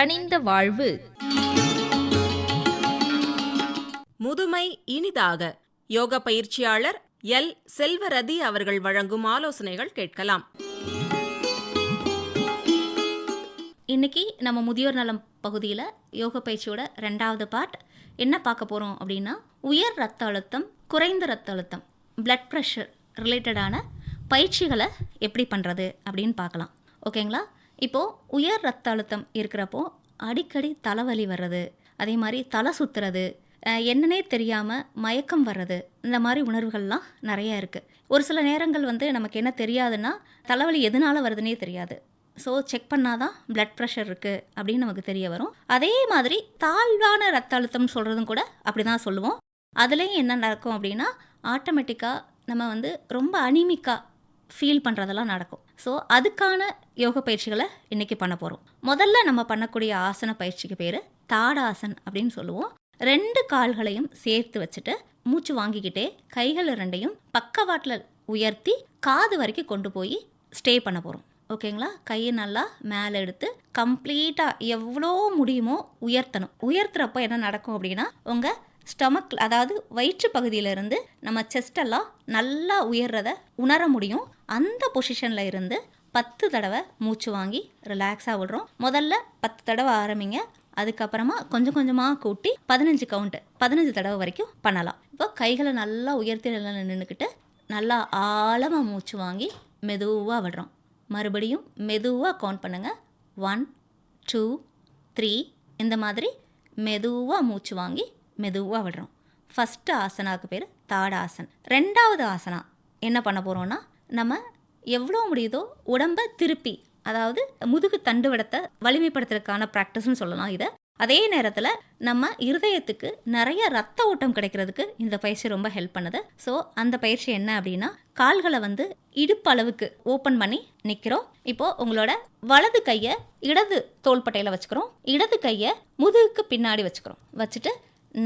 கனிந்த வாழ்வு. முதுமை இனிதாக. யோக பயிற்சியாளர் எல். செல்வரதி அவர்கள் வழங்கும் ஆலோசனைகள் கேட்கலாம். இன்னைக்கு நம்ம முதியோர் நலம் பகுதியில் யோக பயிற்சியோட ரெண்டாவது பார்ட் என்ன பார்க்க போகிறோம் அப்படின்னா உயர் ரத்த அழுத்தம் குறைந்த ரத்த அழுத்தம் பிளட் ப்ரெஷர் ரிலேட்டடான பயிற்சிகளை எப்படி பண்ணுறது அப்படின்னு பார்க்கலாம். ஓகேங்களா இப்போது உயர் ரத்த அழுத்தம் இருக்கிறப்போ அடிக்கடி தலைவலி வர்றது அதே மாதிரி தலை சுற்றுறது என்னன்னே தெரியாமல் மயக்கம் வர்றது இந்த மாதிரி உணர்வுகள்லாம் நிறைய இருக்குது ஒரு சில நேரங்கள் வந்து நமக்கு என்ன தெரியாதுன்னா தலைவலி எதனால் வருதுன்னே தெரியாது. ஸோ செக் பண்ணாதான் பிளட் ப்ரெஷர் இருக்குது அப்படின்னு நமக்கு தெரிய வரும். அதே மாதிரி தாழ்வான ரத்த அழுத்தம்னு சொல்கிறதும் கூட அப்படி தான் சொல்லுவோம். அதுலேயும் என்ன நடக்கும் அப்படின்னா ஆட்டோமேட்டிக்காக நம்ம வந்து ரொம்ப அனிமிக்காக ஃபீல் பண்ணுறதெல்லாம் நடக்கும். ஸோ அதுக்கான யோக பயிற்சிகளை இன்றைக்கி பண்ண போகிறோம் முதல்ல நம்ம பண்ணக்கூடிய ஆசன பயிற்சிக்கு பேர் தாடாசன் அப்படின்னு சொல்லுவோம். ரெண்டு கால்களையும் சேர்த்து வச்சுட்டு மூச்சு வாங்கிக்கிட்டே கைகள் ரெண்டையும் பக்கவாட்டில் உயர்த்தி காது வரைக்கும் கொண்டு போய் ஸ்டே பண்ண போகிறோம் ஓகேங்களா கையை நல்லா மேலே எடுத்து கம்ப்ளீட்டாக எவ்வளோ முடியுமோ உயர்த்தணும். உயர்த்துறப்போ என்ன நடக்கும் அப்படின்னா உங்கள் ஸ்டமக் அதாவது வயிற்று பகுதியிலிருந்து நம்ம செஸ்டெல்லாம் நல்லா உயர்றத உணர முடியும். அந்த பொசிஷனில் இருந்து பத்து தடவை மூச்சு வாங்கி ரிலாக்ஸாக விடுறோம். முதல்ல பத்து தடவை ஆரம்பிங்க. அதுக்கப்புறமா கொஞ்சம் கொஞ்சமாக கூட்டி பதினஞ்சு கவுண்ட்டு பதினஞ்சு தடவை வரைக்கும் பண்ணலாம். இப்போ கைகளை நல்லா உயர்த்தி நல்லா நின்றுக்கிட்டு நல்லா ஆழமாக மூச்சு வாங்கி மெதுவாக விடுறோம். மறுபடியும் மெதுவாக கவுண்ட் பண்ணுங்கள் ஒன் டூ த்ரீ இந்த மாதிரி மெதுவாக மூச்சு வாங்கி மெதுவாக விடுறோம். ஃபஸ்ட்டு ஆசனாவுக்கு பேர் தாடாசன். ரெண்டாவது ஆசனா என்ன பண்ண போகிறோன்னா நம்ம எவ்வளோ முடியுதோ உடம்பை திருப்பி அதாவது முதுகு தண்டுவடத்தை வலிமைப்படுத்துறதுக்கான ப்ராக்டிஸ்னு சொல்லலாம் இதை. அதே நேரத்தில் நம்ம இருதயத்துக்கு நிறைய ரத்த ஓட்டம் கிடைக்கிறதுக்கு இந்த பயிற்சி ரொம்ப ஹெல்ப் பண்ணுது. ஸோ அந்த பயிற்சி என்ன அப்படின்னா கால்களை வந்து இடுப்பு அளவுக்கு ஓப்பன் பண்ணி நிற்கிறோம் இப்போ உங்களோட வலது கையை இடது தோள்பட்டையில் வச்சுக்கிறோம். இடது கையை முதுகுக்கு பின்னாடி வச்சுக்கிறோம். வச்சுட்டு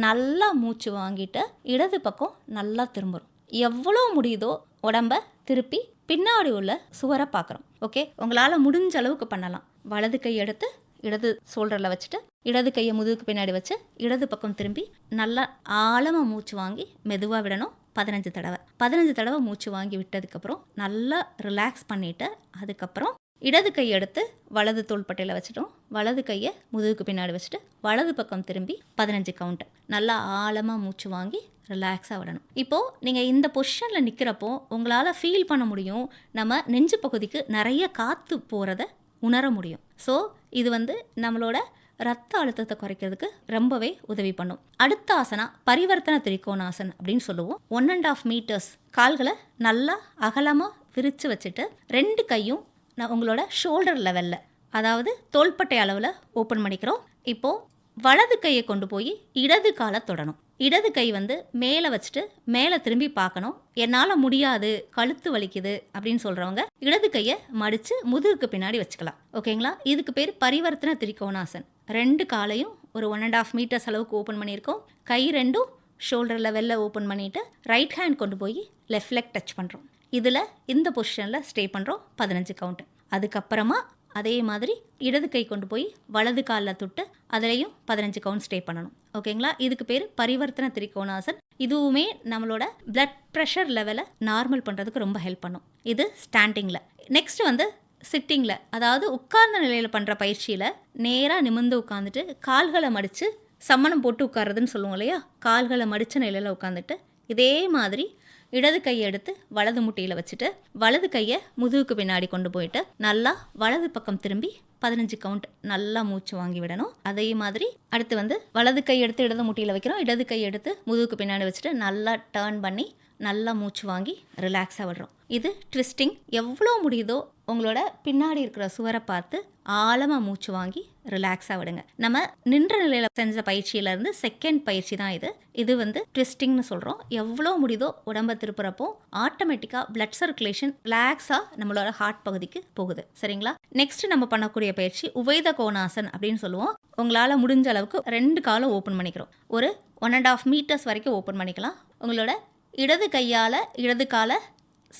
நல்லா மூச்சு வாங்கிட்டு இடது பக்கம் நல்லா திரும்புகிறோம் எவ்வளோ முடியுதோ உடம்ப திருப்பி பின்னாடி உள்ள சுவரை பார்க்குறோம். ஓகே உங்களால் முடிஞ்ச அளவுக்கு பண்ணலாம். வலது கை எடுத்து இடது ஷோல்டரில் வச்சுட்டு இடது கையை முதுகுக்கு பின்னாடி வச்சு இடது பக்கம் திரும்பி நல்லா ஆழமாக மூச்சு வாங்கி மெதுவாக விடணும். பதினஞ்சு தடவை. பதினஞ்சு தடவை மூச்சு வாங்கி விட்டதுக்கப்புறம் நல்லா ரிலாக்ஸ் பண்ணிவிட்டு அதுக்கப்புறம் இடது கை எடுத்து வலது தோள்பட்டையில் வச்சுட்டோம். வலது கையை முதுகுக்கு பின்னாடி வச்சுட்டு வலது பக்கம் திரும்பி பதினஞ்சு கவுண்ட்டு நல்லா ஆழமாக மூச்சு வாங்கி ரிலாக்ஸாக விடணும். இப்போது நீங்கள் இந்த பொசிஷனில் நிற்கிறப்போ உங்களால் ஃபீல் பண்ண முடியும். நம்ம நெஞ்சு பகுதிக்கு நிறைய காற்று போகிறத உணர முடியும். ஸோ இது வந்து நம்மளோட ரத்த அழுத்தத்தை குறைக்கிறதுக்கு ரொம்பவே உதவி பண்ணும். அடுத்த ஆசனா பரிவர்த்தன திரிகோணாசன் அப்படின்னு சொல்லுவோம். ஒன் அண்ட் ஆஃப் மீட்டர்ஸ் கால்களை நல்லா அகலமாக விரித்து வச்சுட்டு ரெண்டு கையும் நான் உங்களோட ஷோல்டர் லெவலில் அதாவது தோள்பட்டை அளவில் ஓப்பன் பண்ணிக்கிறோம். இப்போது வலது கையை கொண்டு போய் இடது காலை தொடணும். இடது கை வந்து மேலே வச்சுட்டு மேலே திரும்பி பார்க்கணும். என்னால் முடியாது கழுத்து வலிக்குது அப்படின்னு சொல்கிறவங்க இடது கையை மடித்து முதுகுக்கு பின்னாடி வச்சுக்கலாம். ஓகேங்களா? இதுக்கு பேர் பரிவர்த்தன திரிகோணாசன். ரெண்டு காலையும் ஒரு ஒன் அண்ட் ஆஃப் மீட்டர்ஸ் அளவுக்கு ஓப்பன் பண்ணியிருக்கோம். கை ரெண்டும் ஷோல்டர் லெவலில் ஓப்பன் பண்ணிவிட்டு ரைட் ஹேண்ட் கொண்டு போய் லெஃப்ட் லெக் டச் பண்ணுறோம் இதில் இந்த பொசிஷனில் ஸ்டே பண்ணுறோம் பதினஞ்சு கவுண்ட்டு அதுக்கப்புறமா அதே மாதிரி இடது கை கொண்டு போய் வலது காலில் தொட்டு அதுலேயும் பதினஞ்சு கவுண்ட் ஸ்டே பண்ணணும். ஓகேங்களா இதுக்கு பேர் பரிவர்த்தன திரிகோணாசன். இதுவுமே நம்மளோட பிளட் ப்ரெஷர் லெவலை நார்மல் பண்ணுறதுக்கு ரொம்ப ஹெல்ப் பண்ணும். இது ஸ்டாண்டிங்கில் நெக்ஸ்ட் வந்து சிட்டிங்கில் அதாவது உட்கார்ந்த நிலையில் பண்ணுற பயிற்சியில் நேராக நிமிர்ந்து உட்காந்துட்டு கால்களை மடித்து சம்மணம் போட்டு உட்கார்றதுன்னு சொல்லுவோம் இல்லையா? கால்களை மடித்த நிலையில் உட்காந்துட்டு இதே மாதிரி இடது கையை எடுத்து வலது முட்டியில் வச்சுட்டு வலது கையை முதுகுக்கு பின்னாடி கொண்டு போயிட்டு நல்லா வலது பக்கம் திரும்பி பதினஞ்சு கவுண்ட் நல்லா மூச்சு வாங்கி விடணும். அதே மாதிரி அடுத்து வந்து வலது கை எடுத்து இடது முட்டியில் வைக்கிறோம். இடது கை எடுத்து முதுகுக்கு பின்னாடி வச்சுட்டு நல்லா டேர்ன் பண்ணி நல்லா மூச்சு வாங்கி ரிலாக்ஸாக விடுறோம். இது ட்விஸ்டிங் எவ்வளோ முடியுதோ உங்களோட பின்னாடி இருக்கிற சுவரை பார்த்து ஆழமாக மூச்சு வாங்கி ரிலாக்ஸாக விடுங்க. நம்ம நின்ற நிலையில் செஞ்ச பயிற்சியிலேருந்து செகண்ட் பயிற்சி தான் இது. இது வந்து ட்விஸ்டிங்னு சொல்கிறோம் எவ்வளோ முடியுதோ உடம்பை திருப்புறப்போ ஆட்டோமேட்டிக்காக பிளட் சர்க்குலேஷன் ரிலாக்ஸாக நம்மளோட ஹார்ட் பகுதிக்கு போகுது. சரிங்களா? நெக்ஸ்ட் நம்ம பண்ணக்கூடிய பயிற்சி உவைத கோணாசன் அப்படின்னு சொல்லுவோம். உங்களால் முடிஞ்ச அளவுக்கு ரெண்டு காலம் ஓப்பன் பண்ணிக்கிறோம். ஒரு ஒன் அண்ட் ஆஃப் மீட்டர்ஸ் வரைக்கும் ஓப்பன் பண்ணிக்கலாம். உங்களோட இடது கையால் இடது காலை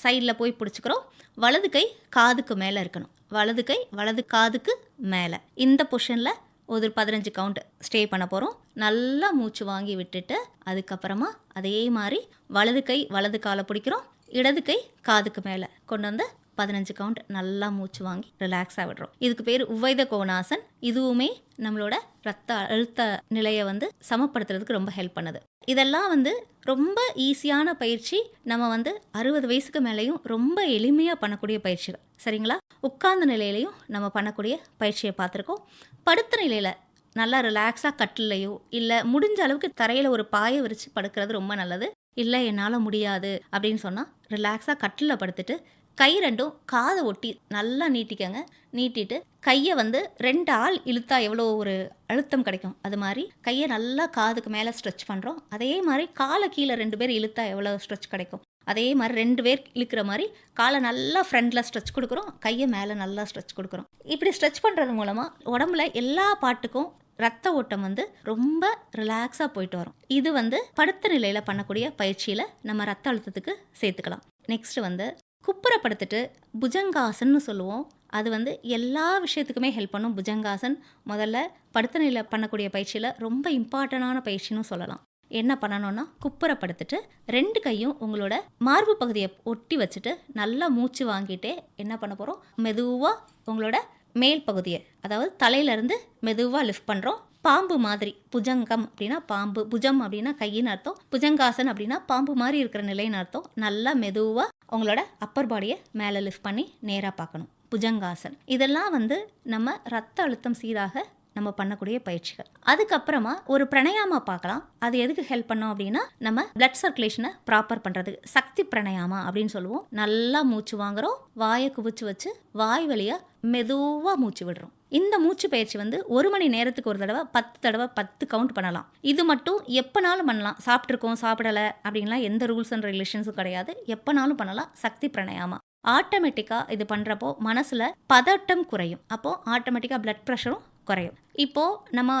சைடில் போய் பிடிச்சிக்கிறோம். வலது கை காதுக்கு மேலே இருக்கணும். வலது கை வலது காதுக்கு மேலே. இந்த பொஷனில் ஒரு பதினஞ்சு கவுண்ட் ஸ்டே பண்ண போகிறோம் நல்லா மூச்சு வாங்கி விட்டுட்டு அதுக்கப்புறமா அதே மாதிரி வலது கை வலது காலை பிடிக்கிறோம். இடது கை காதுக்கு மேலே. கொண்டு வந்து பதினஞ்சு கவுண்ட் நல்லா மூச்சு வாங்கி ரிலாக்ஸாக விடுறோம். இதுக்கு பேர் உவைத கோணாசன். இதுவுமே நம்மளோட ரத்த அழுத்த நிலையை வந்து சமப்படுத்துறதுக்கு ரொம்ப ஹெல்ப் பண்ணுது. இதெல்லாம் வந்து ரொம்ப ஈஸியான பயிற்சி. நம்ம வந்து அறுபது வயசுக்கு மேலேயும் ரொம்ப எளிமையாக பண்ணக்கூடிய பயிற்சிகள். சரிங்களா? உட்கார்ந்த நிலையிலையும் நம்ம பண்ணக்கூடிய பயிற்சியை பார்த்துருக்கோம். படுத்த நிலையில் நல்லா ரிலாக்ஸாக கட்டிலையோ இல்லை முடிஞ்ச அளவுக்கு தரையில் ஒரு பாயை விரித்து படுக்கிறது ரொம்ப நல்லது. இல்லை என்னால் முடியாது அப்படின்னு சொன்னால் ரிலாக்ஸாக கட்டிலில் படுத்துட்டு கை ரெண்டும் காதை ஒட்டி நல்லா நீட்டிக்கங்க. நீட்டிட்டு கையை வந்து ரெண்டு ஆள் இழுத்தா எவ்வளோ ஒரு அழுத்தம் கிடைக்கும். அது மாதிரி கையை நல்லா காதுக்கு மேலே ஸ்ட்ரெச் பண்ணுறோம் அதே மாதிரி காலை கீழே ரெண்டு பேர் இழுத்தா எவ்வளோ ஸ்ட்ரெச் கிடைக்கும். அதே மாதிரி ரெண்டு பேர் இழுக்கிற மாதிரி காலை நல்லா ஃப்ரண்டில் ஸ்ட்ரெச் கொடுக்குறோம். கையை மேலே நல்லா ஸ்ட்ரெச் கொடுக்குறோம். இப்படி ஸ்ட்ரெச் பண்ணுறது மூலமாக உடம்புல எல்லா பாட்டுக்கும் ரத்த ஓட்டம் வந்து ரொம்ப ரிலாக்ஸாக போயிட்டு வரும். இது வந்து படுத்த நிலையில் பண்ணக்கூடிய பயிற்சியில் நம்ம ரத்த அழுத்தத்துக்கு சேர்த்துக்கலாம். நெக்ஸ்ட் வந்து குப்புறப்படுத்திட்டு புஜங்காசன்னு சொல்லுவோம். அது வந்து எல்லா விஷயத்துக்குமே ஹெல்ப் பண்ணும். புஜங்காசன் முதல்ல படுத்த நிலையில் பண்ணக்கூடிய பயிற்சியில் ரொம்ப இம்பார்ட்டண்டான பயிற்சின்னு சொல்லலாம். என்ன பண்ணணும்னா குப்புறப்படுத்திட்டு ரெண்டு கையும் உங்களோட மார்பு பகுதியை ஒட்டி வச்சுட்டு நல்லா மூச்சு வாங்கிட்டே என்ன பண்ண போகிறோம் மெதுவாக உங்களோட மேல் பகுதியை அதாவது தலையிலேருந்து மெதுவாக லிஃப்ட் பண்ணுறோம் பாம்பு மாதிரி புஜங்கம் அப்படின்னா பாம்பு புஜம் அப்படின்னா கையின்னு அர்த்தம். புஜங்காசன் அப்படின்னா பாம்பு மாதிரி இருக்கிற நிலைன்னு அர்த்தம். நல்லா மெதுவாக உங்களோட அப்பர் பாடியை மேலே லிஃப்ட் பண்ணி நேராக பார்க்கணும். புஜங்காசன் இதெல்லாம் வந்து நம்ம ரத்த அழுத்தம் சீராக நம்ம பண்ணக்கூடிய பயிற்சிகள். அதுக்கப்புறமா ஒரு பிரணயாமா பார்க்கலாம். அது எதுக்கு ஹெல்ப் பண்ணோம் அப்படின்னா நம்ம பிளட் சர்க்குலேஷனை ப்ராப்பர் பண்ணுறதுக்கு சக்தி பிரணயாமா அப்படின்னு சொல்லுவோம். நல்லா மூச்சு வாங்குறோம். வாயை குவிச்சு வச்சு வாய் வழியாக மெதுவாக மூச்சு விடுறோம். இந்த மூச்சு பயிற்சி வந்து ஒரு மணி நேரத்துக்கு ஒரு தடவை பத்து தடவை பத்து கவுண்ட் பண்ணலாம். இது மட்டும் எப்போனாலும் பண்ணலாம். சாப்பிட்ருக்கோம் சாப்பிடலை அப்படின்லாம் எந்த ரூல்ஸ் அண்ட் ரெகுலேஷன்ஸும் கிடையாது. எப்போனாலும் பண்ணலாம். சக்தி பிரணயாமா. ஆட்டோமேட்டிக்காக இது பண்ணுறப்போ மனசில் பதட்டம் குறையும். அப்போது ஆட்டோமேட்டிக்காக பிளட் ப்ரெஷரும் குறையும். இப்போது நம்ம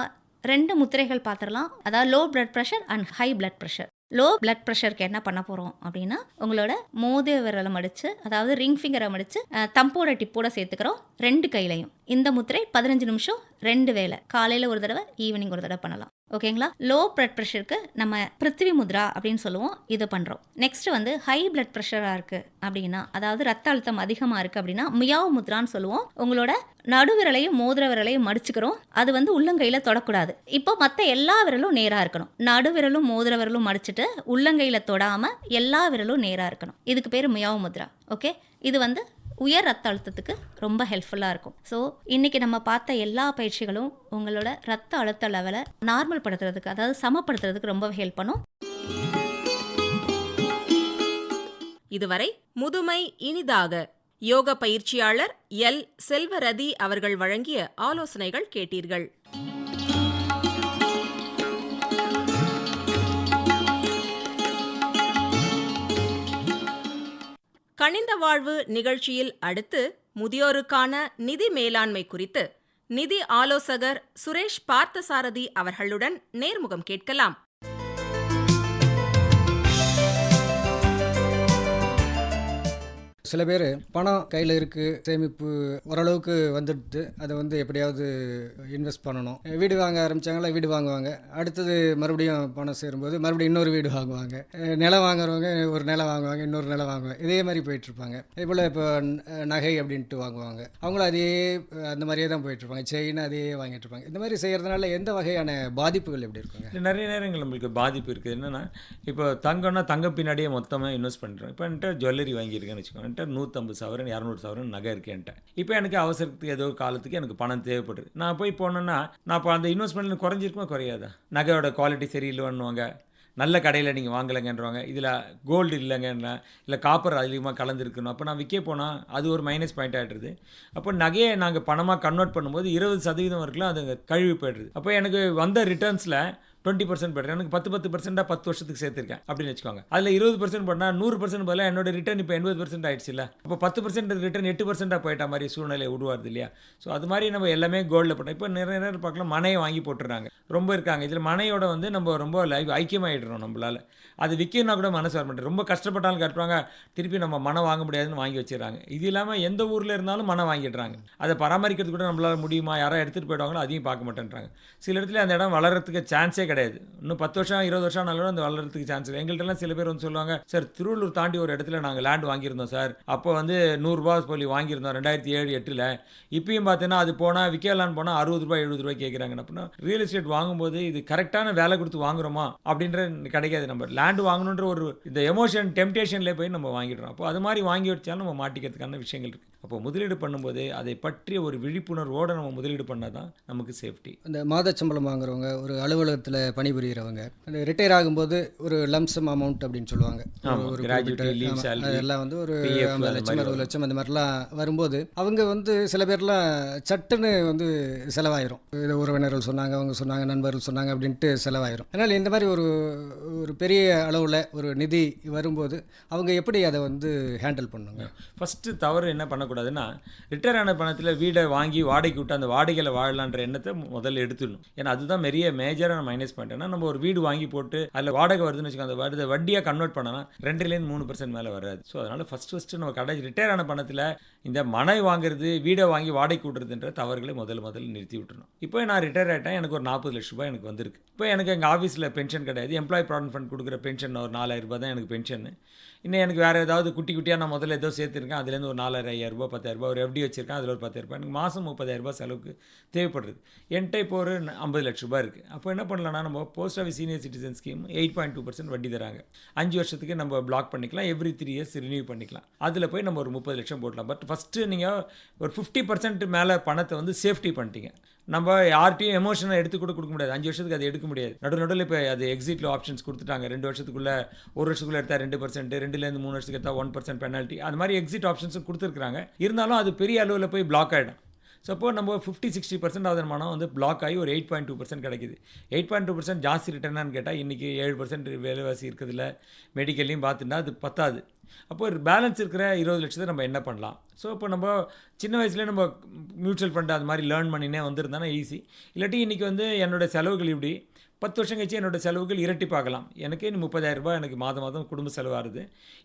ரெண்டு முத்திரைகள் பார்த்துடலாம். அதாவது low blood pressure and high blood pressure low blood ப்ரெஷருக்கு என்ன பண்ண போகிறோம் அப்படின்னா உங்களோட மோதிர விரலை மடித்து அதாவது ரிங் ஃபிங்கரை மடித்து தம்போட டிப்போட சேர்த்துக்கிறோம் ரெண்டு கையிலையும். இந்த முத்திரை பதினஞ்சு நிமிஷம் ரெண்டு வேளை. காலையில் ஒரு தடவை ஈவினிங் ஒரு தடவை பண்ணலாம். ஓகேங்களா? லோ பிளட் ப்ரெஷருக்கு நம்ம பிருத்திவி முத்ரா அப்படின்னு சொல்லுவோம். இது பண்ணுறோம் நெக்ஸ்ட் வந்து ஹை பிளட் ப்ரெஷராக இருக்குது அப்படின்னா அதாவது ரத்த அழுத்தம் அதிகமாக இருக்குது அப்படின்னா மியாவ் முத்ரான்னு சொல்லுவோம். உங்களோட நடுவிரலையும் மோதிர விரலையும் மடிச்சுக்கிறோம். அது வந்து உள்ளங்கையில் தொடக்கூடாது. இப்போ மற்ற எல்லா விரலும் நேராக இருக்கணும். நடுவிரலும் மோதிர விரலும் மடிச்சிட்டு உள்ளங்கையில் தொடாமல் எல்லா விரலும் நேராக இருக்கணும். இதுக்கு பேர் மியாவ் முத்ரா. ஓகே? இது வந்து உயர் ரத்த அழுத்தத்துக்கு ரொம்ப ஹெல்ப்ஃபுல்லாக இருக்கும். ஸோ இன்றைக்கி நம்ம பார்த்த எல்லா பயிற்சிகளும் உங்களோட ரத்த அழுத்த லெவலை நார்மல் படுத்துறதுக்கு அதாவது சமப்படுத்துறதுக்கு ரொம்ப ஹெல்ப் பண்ணும். இதுவரை முதுமை இனிதாக யோக பயிற்சியாளர் எல் செல்வரதி அவர்கள் வழங்கிய ஆலோசனைகள் கேட்டீர்கள். கனிந்த வாழ்வு நிகழ்ச்சியில் அடுத்து முதியோருக்கான நிதி மேலாண்மை குறித்து நிதி ஆலோசகர் சுரேஷ் பார்த்தசாரதி அவர்களுடன் நேர்முகம் கேட்கலாம். சில பேர் பணம் கையில் இருக்குது சேமிப்பு ஓரளவுக்கு வந்துடுது. அதை வந்து எப்படியாவது இன்வெஸ்ட் பண்ணணும். வீடு வாங்க ஆரம்பிச்சாங்களா வீடு வாங்குவாங்க. அடுத்தது மறுபடியும் பணம் சேரும்போது மறுபடியும் இன்னொரு வீடு வாங்குவாங்க. நிலம் வாங்குறவங்க ஒரு நிலம் வாங்குவாங்க இன்னொரு நிலம் வாங்குவாங்க. இதே மாதிரி போயிட்டுருப்பாங்க இதே போல் இப்போ நகை அப்படின்ட்டு வாங்குவாங்க. அவங்களும் அதே அந்த மாதிரியே தான் போயிட்டுருப்பாங்க செயின் அதே வாங்கிட்டு இருப்பாங்க. இந்த மாதிரி செய்கிறதுனால எந்த வகையான பாதிப்புகள் எப்படி இருக்குங்க? நிறைய நேரங்கள் நம்மளுக்கு பாதிப்பு இருக்குது என்னென்னா இப்போ தங்கம்னா தங்க பின்னாடியே மொத்தமாக இன்வெஸ்ட் பண்ணுறோம் இப்போ என்கிட்ட ஜுவல்லரி வாங்கியிருக்கேன்னு வச்சுக்கோங்க. என்கிட்ட நூற்றம்பது சவரன் இரநூறு சவரன் நகை இருக்கேன்ட்டேன் இப்போ எனக்கு அவசரத்துக்கு ஏதோ காலத்துக்கு எனக்கு பணம் தேவைப்படுது. நான் போய் போனேன்னா நான் இப்போ அந்த இன்வெஸ்ட்மெண்ட்டில் குறைஞ்சிருக்குமா குறையாதா? நகையோட குவாலிட்டி சரியில்லைன்னுவாங்க. நல்ல கடையில் நீங்கள் வாங்கலைங்கன்றவங்க இதில் கோல்டு இல்லைங்கன்னா இல்லை காப்பர் அதிகமாக கலந்துருக்கணும் அப்போ நான் விற்க போனால் அது ஒரு மைனஸ் பாயிண்ட் ஆகிடுது அப்போ நகையை நாங்கள் பணமாக கன்வெர்ட் பண்ணும்போது இருபது சதவீதம் வரைக்கும் அது கழுவி போயிடுது. அப்போ எனக்கு வந்த ரிட்டர்ன்ஸில் டுவெண்ட்டி பர்சன்ட் போடுறேன் எனக்கு பத்து பத்து பர்சென்ட்டாக பத்து வருஷத்துக்கு சேர்த்துருக்கேன் அப்படின்னு வச்சுக்கோங்க. அதில் இருபது பர்சன்ட் பண்ணால் நூறு பர்சன்ட் பதிலாக என்னோட ரிட்டர்ன் இப்போ எண்பது பர்சன்ட் ஆயிடுச்சு இல்லை அப்போ பத்து பர்சன்ட் ரிட்டர்ன் எட்டு பர்சென்ட்டாக போயிட்ட மாதிரி சூழ்நிலை உருவாருது இல்லையா? ஸோ அது மாதிரி நம்ம எல்லாமே கோல்டில் பண்ணோம் இப்போ நிறைய நேரம் பார்க்கலாம் மனையை வாங்கி போட்டுறாங்க ரொம்ப இருக்காங்க. இதில் மனையோட வந்து நம்ம ரொம்ப லைவ் ஐக்கியமாகிடுறோம் நம்மளால். அது விற்கணும்னா கூட மனசு வர மாட்டேன் ரொம்ப கஷ்டப்பட்டாலும் கட்டுவாங்க. திருப்பி நம்ம மனம் வாங்க முடியாதுன்னு வாங்கி வச்சிடறாங்க. இது இல்லாமல் எந்த ஊரில் இருந்தாலும் மனம் வாங்கிடுறாங்க. அதை பராமரிக்கிறது கூட நம்மளால முடியுமா? யாராவது எடுத்துகிட்டு போயிடுவாங்களோ அதையும் பார்க்க மாட்டேன்றாங்க. சில இடத்துல அந்த இடம் வளர்கிறதுக்கு சான்ஸே கிடையாது. கிடையாது. இன்னும் பத்து வருஷம் இருபது வருஷம் ஆனாலும் அந்த வளர்கிறதுக்கு சான்ஸ் இல்லை. எங்கள்கிட்டலாம் சில பேர் வந்து சொல்லுவாங்க சார் திருவள்ளூர் தாண்டி ஒரு இடத்துல நாங்கள் லேண்ட் வாங்கியிருந்தோம் சார். அப்போ வந்து நூறுரூபா சொல்லி வாங்கியிருந்தோம் ரெண்டாயிரத்தி ஏழு எட்டில். இப்பயும் பார்த்தீங்கன்னா அது போனால் விற்கலான்னு போனால் அறுபது ரூபாய் எழுபது ரூபாய் கேட்குறாங்க அப்படின்னா ரியல் எஸ்டேட் வாங்கும்போது இது கரெக்டான வேலை கொடுத்து வாங்குறோமா? அப்படின்ற கிடைக்காது நம்ம. லேண்ட் வாங்கணுன்ற ஒரு இந்த எமோஷன் டெம்டேஷன்லேயே போய் நம்ம வாங்கிடுறோம். அப்போ அது மாதிரி வாங்கி வச்சாலும் நம்ம மாட்டிக்கிறதுக்கான விஷயங்கள் இருக்குது அப்போ முதலீடு பண்ணும்போது அதை பற்றிய ஒரு விழிப்புணர்வோடு நம்ம முதலீடு பண்ணால் தான் நமக்கு சேஃப்டி அந்த மாத சம்பளம் வாங்குறவங்க ஒரு அலுவலகத்தில் பணிபுரிகிறவங்க. ரிட்டையர் ஆகும்போது ஒரு லம்சம் அமௌண்ட் அப்படின்னு சொல்லுவாங்க. ஒரு அதெல்லாம் வந்து ஒரு ஐம்பது லட்சம் அறுபது லட்சம் அந்த மாதிரிலாம் வரும்போது அவங்க வந்து சில பேர்லாம் சட்டுன்னு வந்து செலவாயிரும். இது உறவினர்கள் சொன்னாங்க அவங்க சொன்னாங்க நண்பர்கள் சொன்னாங்க அப்படின்ட்டு செலவாயிரும். அதனால் இந்த மாதிரி ஒரு ஒரு பெரிய அளவில் ஒரு நிதி வரும்போது அவங்க எப்படி அதை வந்து ஹேண்டில் பண்ணுங்க? ஃபஸ்ட்டு தவறு என்ன பண்ணக்கூடாதுன்னா ரிட்டர்ன் ஆன பணத்தில் வீடை வாங்கி வாடகைக்கு விட்டு அந்த வாடகையில் வாழலான்ற எண்ணத்தை முதல்ல எடுத்துடணும். ஏன்னா அதுதான் பெரிய மேஜரான மைனஸ் பாயிண்ட் ஏன்னா நம்ம ஒரு வீடு வாங்கி போட்டு அதில் வாடகை வருதுன்னு வச்சுக்கோங்க அந்த வட்டியாக கன்வெர்ட் பண்ணனா ரெண்டுலேருந்து மூணு பர்சன்ட் மேலே வராது. ஸோ அதனால் ஃபஸ்ட் ஃபஸ்ட்டு நம்ம கடை ரிட்டையர் ஆன பணத்தில் இந்த மனை வாங்குறது வீடை வாங்கி வாடகை விட்றதுன்ற தவறுகளை முதல்ல முதல்ல நிறுத்தி விட்டுணும் இப்போ நான் ரிட்டையர் ஆகிட்டேன் எனக்கு ஒரு நாற்பது லட்ச ரூபாய் எனக்கு வந்திருக்கு. இப்போ எனக்கு எங்கள் ஆஃபீஸில் பென்ஷன் கிடையாது எம்ப்ளாயி ப்ராவிடன்ட் ஃபண்ட் கொடுக்குற பென்ஷன் ஒரு நாலாயிரம் ரூபாய் தான் எனக்கு பென்ஷன் இன்னும் எனக்கு வேறு ஏதாவது குட்டி குட்டியாக நான் முதல்ல ஏதோ சேர்த்துருக்கேன். அதுலேருந்து ஒரு நாலாயிரம் ஐயாயிரம் ரூபாய் பத்தாயிரம் ஒரு எஃப்டி வச்சிருக்கேன். அதில் ஒரு பத்தாயிரரூபா ரூபாய். எனக்கு மாதம் முப்பதாயிரம் ரூபாய் செலவுக்கு தேவைப்படுறது. என்கிட்ட இப்போ ஒரு ஐம்பது லட்ச ரூபாய் இருக்குது அப்போ என்ன பண்ணலாம்னா நம்ம post office senior citizen scheme eight point two percent வட்டி தராங்க. அஞ்சு வருஷத்துக்கு நம்ம பிளாக் பண்ணிக்கலாம். எவ்ரி த்ரீ இயர்ஸ் ரினியூ பண்ணிக்கலாம். அதில் போய் நம்ம ஒரு முப்பது லட்சம் போடலாம். பட் ஃபஸ்ட்டு நீங்கள் ஒரு ஃபிஃப்டி பர்சன்ட் மேலே பணத்தை வந்து சேஃப்டி பண்ணிட்டீங்க. நம்ம யார்ட்டையும் எமோஷனை எடுத்து கூட கொடுக்க முடியாது. அஞ்சு வருஷத்துக்கு அது எடுக்க முடியாது. நடு நடுவில் இப்போ அது எக்ஸிட்டில் ஆப்ஷன்ஸ் கொடுத்துட்டாங்க. ரெண்டு வருஷத்துக்குள்ள ஒரு வருஷத்துக்குள்ள எடுத்தால் ரெண்டு பர்சன்ட் ரெண்டுலேருந்து மூணு வருஷத்துக்கு எடுத்தால் ஒன் பர்சன்ட் பெனால்ட்டி அது மாதிரி எக்ஸிட் ஆப்ஷன்ஸும் கொடுத்துருக்காங்க இருந்தாலும் அது பெரிய அளவில் போய் பிளாக் ஆகிடும் சப்போ நம்ம ஃபிஃப்டி சிக்ஸ்டி பர்சன்ட் ஆகுது மனம் வந்து பிளாக் ஆகி ஒரு எயிட் பாயிண்ட் டூ பர்சன்ட் கிடைக்குது. எயிட் பாயிண்ட் டூ பர்சன்ட் ஜாஸ்தி ரிட்டர்னான்னு கேட்டால் இன்றைக்கி ஏழு பர்சன்ட் விலைவாசி இருக்கிறதுல மெடிக்கல்லையும் பார்த்துட்டா அது பத்தாது. அப்போ ஒரு பேலன்ஸ் இருக்கிற இருபது லட்சத்தை நம்ம என்ன பண்ணலாம்? ஸோ இப்போ நம்ம சின்ன வயசுலேயே நம்ம மியூச்சுவல் ஃபண்ட் அது மாதிரி லேர்ன் பண்ணினே வந்திருந்தானா ஈஸி இல்லாட்டி இன்றைக்கி வந்து என்னோட செலவுகள் இப்படி. பத்து வருஷம் கழிச்சு என்னோட செலவுகள் இரட்டி பார்க்கலாம். எனக்கே முப்பதாயிரம் ரூபாய் எனக்கு மாதம் மாதம் குடும்ப செலவாகுது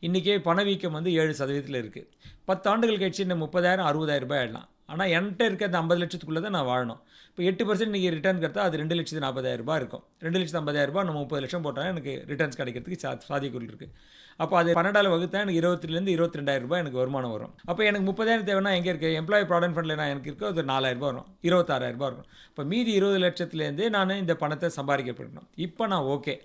இன்றைக்கே பணவீக்கம் வந்து ஏழு சதவீதத்தில் இருக்குது பத்து ஆண்டுகள் கழிச்சு இந்த முப்பதாயிரம் அறுபதாயிரம் ரூபாய் ஆயிடலாம். ஆனால் என்கிட்ட இருக்க அந்த ஐம்பது லட்சத்துக்குள்ளே தான் நான் வாழணும். இப்போ எட்டு பர்சன்ட் நீங்கள் ரிட்டர்ன் கட்டா அது ரெண்டு லட்சத்து நாற்பதாயிரம் ரூபாய் இருக்கும். ரெண்டு லட்சத்து ஐம்பதாயிரம் ரூபாய் நம்ம முப்பது லட்சம் போட்டால் எனக்கு ரிட்டர்ன்ஸ் கிடைக்கிறதுக்கு சா சாத்தியக்கூறு இருக்குது அப்போ அது பன்னெண்டால் வகுத்தா எனக்கு இருபத்திலேருந்து இருபத்தி ரெண்டாயிரம் ரூபாய் எனக்கு வருமானம் வரும். அப்போ எனக்கு முப்பதாயிரம் தேவைன்னா எங்கே இருக்குது எம்ப்ளாயி ப்ராவிடன்ட் ஃபண்டில் நான் எனக்கு இருக்கோ அது நாலாயிரம் ரூபாய் வரும். இருபத்தாறாயிரம் ரூபாய் இருக்கும் இப்போ மீதி இருபது லட்சத்துலேருந்து நான் இந்த பணத்தை சம்பாதிக்கப்படணும். இப்போ நான் ஓகே